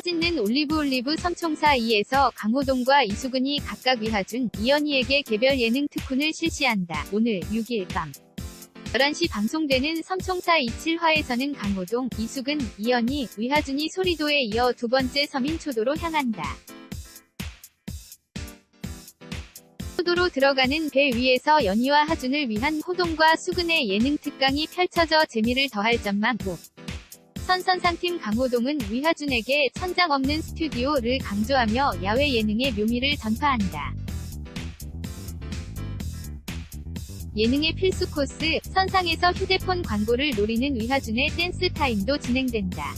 사진는 올리브 올리브 삼총사 2에서 강호동과 이수근이 각각 위하준, 이연희에게 개별 예능 특훈을 실시한다. 오늘 6일 밤 11시 방송되는 삼총사 27화에서는 강호동, 이수근, 이연희, 위하준이 소리도에 이어 두 번째 서민 초도로 향한다. 초도로 들어가는 배 위에서 연희와 하준을 위한 호동과 수근의 예능 특강이 펼쳐져 재미를 더할 점만 보. 선선상팀 강호동은 위하준에게 천장 없는 스튜디오를 강조하며 야외 예능의 묘미를 전파한다. 예능의 필수 코스, 선상에서 휴대폰 광고를 노리는 위하준의 댄스 타임도 진행된다.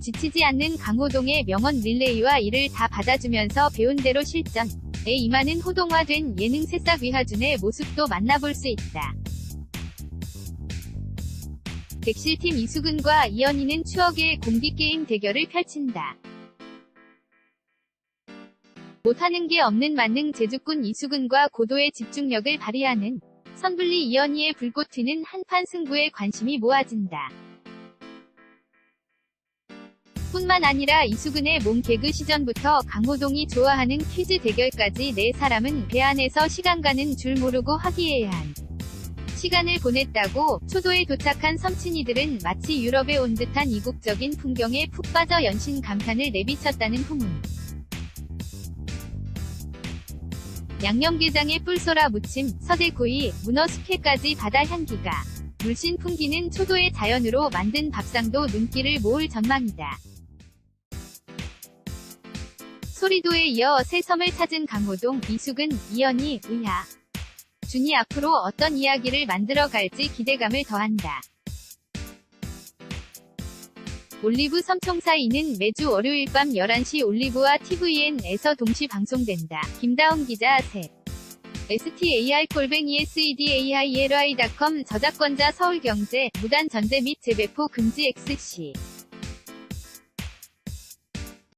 지치지 않는 강호동의 명언 릴레이와 이를 다 받아주면서 배운 대로 실전에 임하는 호동화된 예능 새싹 위하준의 모습도 만나볼 수 있다. 객실팀 이수근과 이연희는 추억의 공기게임 대결을 펼친다. 못하는 게 없는 만능 제주꾼 이수근과 고도의 집중력을 발휘하는 선불리 이연희의 불꽃 튀는 한판 승부에 관심이 모아진다. 뿐만 아니라 이수근의 몸 개그 시전부터 강호동이 좋아하는 퀴즈 대결까지 네 사람은 배 안에서 시간 가는 줄 모르고 화기애애한 시간을 보냈다고 초도에 도착한 섬친이들은 마치 유럽에 온 듯한 이국적인 풍경에 푹 빠져 연신 감탄을 내비쳤다는 후문. 양념게장에 뿔소라 무침, 서대구이, 문어 숙회까지 바다 향기가 물씬 풍기는 초도의 자연으로 만든 밥상도 눈길을 모을 전망이다. 소리도에 이어 새 섬을 찾은 강호동, 이수근, 이연희, 의하. 준이 앞으로 어떤 이야기를 만들어갈지 기대감을 더한다. 올리브 섬총사이는 매주 월요일 밤 11시 올리브와 TVN에서 동시 방송된다. 김다운 기자 셋. star-sedairy.com 저작권자 서울경제, 무단 전제 및 재배포 금지 XC.